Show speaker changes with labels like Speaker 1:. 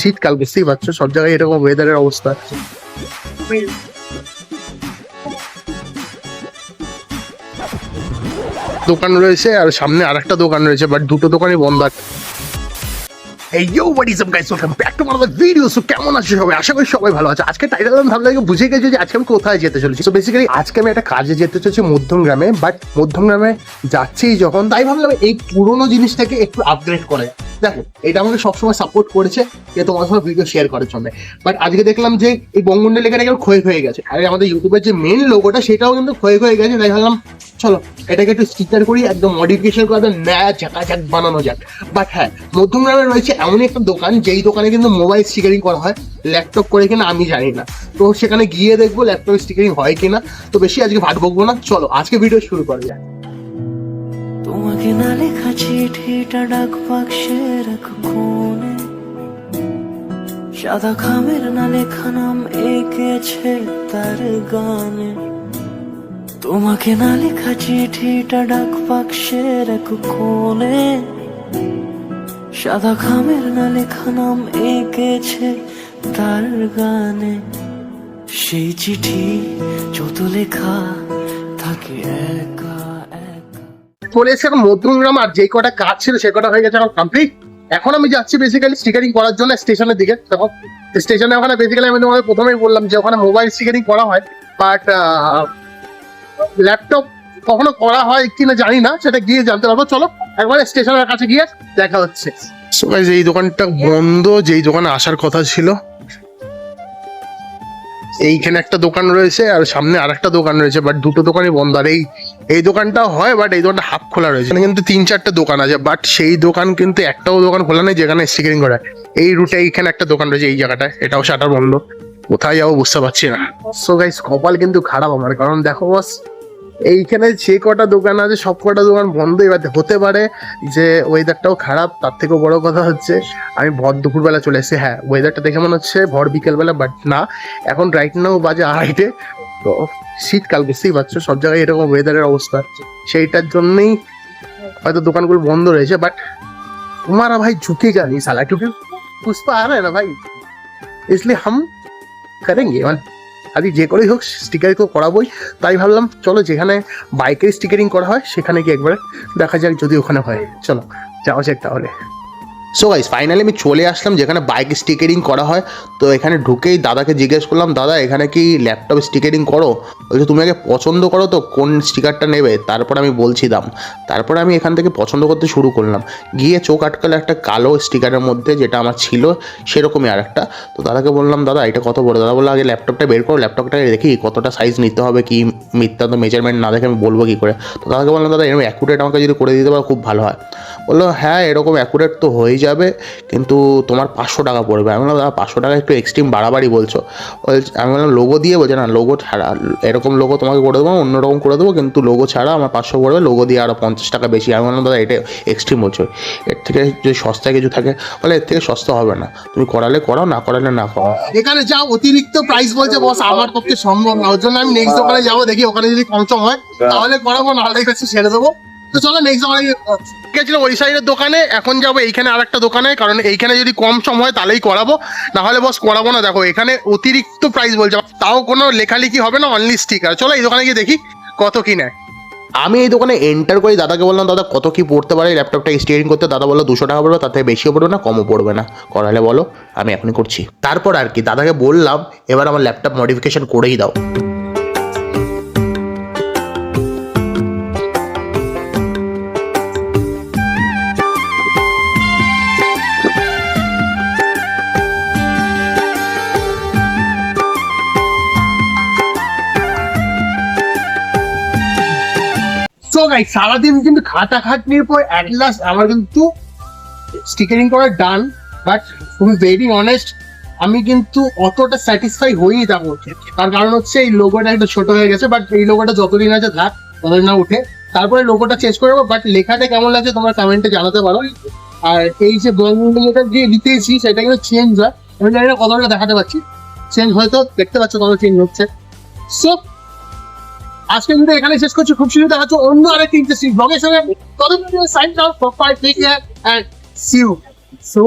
Speaker 1: শীতকাল, বুঝতেই পারছ? সব জায়গায় এরকম ওয়েদারের অবস্থা। দোকান রয়েছে আর সামনে আরেকটা দোকান রয়েছে বাট দুটো দোকানই বন্ধ আছে। এই you what is up guys welcome back to my video so কেমন আছো সবাই? আশা করি সবাই ভালো আছে। আজকে টাইটেল আমি ভাবলাম বুঝে গেছি যে আজকে আমি কোথায় যেতে চলেছি। তো বেসিক্যালি আজকে আমি একটা কাজে যেতে চলেছি মধ্যম গ্রামে বাট মধ্যম গ্রামে যাচ্ছি যখন। তাই ভাবলাম এই পুরোনো জিনিসটাকে একটু আপগ্রেড করে। দেখো, এটা আমাকে সবসময় সাপোর্ট করেছে যে তোমার সঙ্গে ভিডিও শেয়ার করার জন্য। বাট আজকে দেখলাম যে এই বঙ্গমন্ডল লেখাটা কেমন ক্ষয় হয়ে গেছে। আর আমাদের ইউটিউবের যে মেন লোগোটা সেটাও কিন্তু ক্ষয় হয়ে গেছে। তাই ভাবলাম চলো, এটাকে একটু স্টিকার করি, একদম মডিফিকেশন করে একদম ন্যায় ঝাঁকাঝাক বানানো যাক। বাট হ্যাঁ মধ্যমগ্রামে রয়েছে এমনই একটা দোকান, যেই দোকানে কিন্তু মোবাইল স্টিকারিং করা হয় ল্যাপটপ করে কিনা আমি জানি না। তো সেখানে গিয়ে দেখব ল্যাপটপ স্টিকারিং হয় কিনা। তো বেশি আজকে ভাট বকবো না, চলো, আজকে ভিডিও শুরু করা যায়
Speaker 2: তোমাকে না লেখা চিঠিটা ডাক এক কোণে সাদা খামের না লেখা নাম এঁকেছে তার গানে। তোমাকে না লেখা চিঠিটা ডাক বাক্সের এক কোণে। সাদা খামের না লেখা নাম এঁকেছে তার গানে। সেই চিঠি যত লেখা থাকে একা
Speaker 1: চলে এসে এখন মধ্যমগ্রাম আর যেই কটা কাজ ছিল সে কটা হয়ে গেছে এখন কমপ্লিট এখন আমি যাচ্ছি বেসিক্যালি স্টিকারিং করার জন্য স্টেশনের দিকে। দেখো স্টেশনে ওখানে বেসিক্যালি আমি তোমাকে প্রথমেই বললাম যে ওখানে মোবাইল স্টিকারিং করা হয়। বাট ল্যাপটপ কখনো করা হয় কিনা জানি না, সেটা গিয়ে জানতে পারব। চলো, একবার স্টেশনের কাছে গিয়ে দেখা হচ্ছে। এই দোকানটা বন্ধ, যেই দোকানে আসার কথা ছিল। এইখানে একটা দোকান রয়েছে আর সামনে আর একটা দোকান রয়েছে বাট দুটো দোকানই বন্ধ। আর এই এই দোকানটা হয় বাট এই দোকানটা হাফ খোলা রয়েছে। কিন্তু তিন চারটে দোকান আছে বাট সেই দোকান কিন্তু একটাও দোকান খোলা নেই, যেখানে স্টিকারিং করা এই রুটে এইখানে একটা দোকান রয়েছে, এই জায়গাটায়। এটাও শাটার বন্ধ। কোথায় যাবো বুঝতে পারছি না সো গাইস কপাল কিন্তু খারাপ আমার কারণ দেখো বস এইখানে যে কটা দোকান আছে সব কটা দোকান বন্ধ এবার হতে পারে যে ওয়েদারটাও খারাপ তার থেকেও বড় কথা হচ্ছে আমি ভর দুপুরবেলা চলে এসেছি হ্যাঁ ওয়েদারটা দেখে মনে হচ্ছে ভর বিকেলবেলা বাট না এখন রাইট নাও বাজে আড়াইটে তো শীতকাল বুঝতেই পারছো সব জায়গায় এরকম ওয়েদারের অবস্থা সেইটার জন্যই হয়তো দোকানগুলো বন্ধ রয়েছে বাট तुम्हारा भाई झुकेगा नहीं साला क्योंकि पुष्पा आ रहा है ना भाई इसलिए हम करेंगे মানে আদি যে করেই হোক স্টিকার তো করাবোই তাই ভাবলাম চলো যেখানে বাইকের স্টিকারিং করা হয় সেখানে গিয়ে একবার দেখা যাক যদি ওখানে হয় চলো যাওয়া যাক তাহলে সো গাইস ফাইনালি আমি চলে আসলাম যেখানে বাইক স্টিকারিং করা হয়। তো এখানে ঢুকেই দাদাকে জিজ্ঞেস করলাম, দাদা, এখানে কি ল্যাপটপ স্টিকারিং করো? বলছে, তুমি আগে পছন্দ করো তো, কোন স্টিকারটা নেবে? তারপর আমি বলছি দাম। তারপর আমি এখান থেকে পছন্দ করতে শুরু করলাম। গিয়ে চোখ আটকালো একটা কালো স্টিকারের মধ্যে, যেটা আমার ছিল, সেরকমই আর একটা তো দাদাকে বললাম, দাদা, এটা কত বড়? দাদা বলল, আগে ল্যাপটপটা বের করো ল্যাপটপটা দেখি কতটা সাইজ নিতে হবে, কি মিথ্যা তো মেজারমেন্ট না দেখে আমি বলব কি করে? তো দাদাকে বললাম, দাদা, এরকম অ্যাকুরেট আমাকে যদি করে দিতে পারো, খুব ভালো হয়। বলল হ্যাঁ এরকম অ্যাকুরেট তো হয়ে যাবে কিন্তু তোমার পাঁচশো টাকা পড়বে। আমি বললাম দাদা পাঁচশো টাকা একটু এক্সট্রিম বাড়াবাড়ি বলছো। বলছে- আমি বললাম লোগো দিয়ে বলছে না লোগো ছাড়া এরকম লোগো তোমাকে করে দেবো অন্যরকম করে দেবো কিন্তু লোগো ছাড়া আমার পাঁচশো পড়বে লোগো দিয়ে আরও পঞ্চাশ টাকা বেশি। আমি বললাম দাদা এটা এক্সট্রিম বলছো। এর থেকে যদি সস্তা কিছু থাকে বলে এর থেকে সস্তা হবে না। তুমি করালে করাও না করালে না করাও। এখানে যা অতিরিক্ত প্রাইস বলছে বস আমার পক্ষে সম্ভব না। ওর জন্য আমি নেক্সট দোকানে যাব দেখি ওখানে যদি কম সম হয় তাহলে করাবো নাহলে কাছে ছেড়ে দেবো। চলো নেক্সট দোকানে গেছিল ওই সাইডের দোকানে, এখন যাব এইখানে আর একটা দোকানে, কারণ এইখানে যদি কম সম হয় তাহলেই করাবো। না হলে বস করাবো না, দেখো এখানে অতিরিক্ত প্রাইস বলছে, তাও কোনো লেখালেখি হবে না অনলি স্টিকার চলো এই দোকানে গিয়ে দেখি কত কি নেয়। আমি এই দোকানে এন্টার করে, দাদাকে বললাম, দাদা, কত কি পড়তে পারে? ল্যাপটপটা স্টিয়ারিং করতে? দাদা বলল, দুশো টাকা পড়বে, তার থেকে বেশিও পড়বে না, কমও পড়বে না। করালে বলো, আমি এখনই করছি। তারপর আর কি, দাদাকে বললাম, এবার আমার ল্যাপটপ মডিফিকেশন করেই দাও। গাই সারাদিন কিন্তু খাটা খাটনির পর অ্যাট লাস্ট আমার কিন্তু স্টিকারিং করা ডান বাট তুমি ভেরি অনেস্ট আমি কিন্তু অতটা স্যাটিসফাই হইনি তা করছে তার কারণ হচ্ছে এই লোগোটা একটু ছোট হয়ে গেছে বাট এই লোগোটা যতদিন আছে থাক, ততদিন না উঠে। তারপরে লোগোটা চেঞ্জ করে দেবো বাট লেখাটা কেমন লাগছে তোমরা কমেন্টে জানাতে পারো। আর এই যে যেটা দিয়ে দিতেছি, সেটা কিন্তু চেঞ্জ হয়। আমি জানি না কতটা দেখাতে পাচ্ছি। চেঞ্জ হয়তো দেখতে পাচ্ছ কত চেঞ্জ হচ্ছে। সো আজকে কিন্তু এখানে শেষ করছি। খুব সুন্দর দেখা অন্য আরেকটি ইন্টারেস্টিং ব্লগের সঙ্গে। ততক্ষণ sign out for five take care and see you so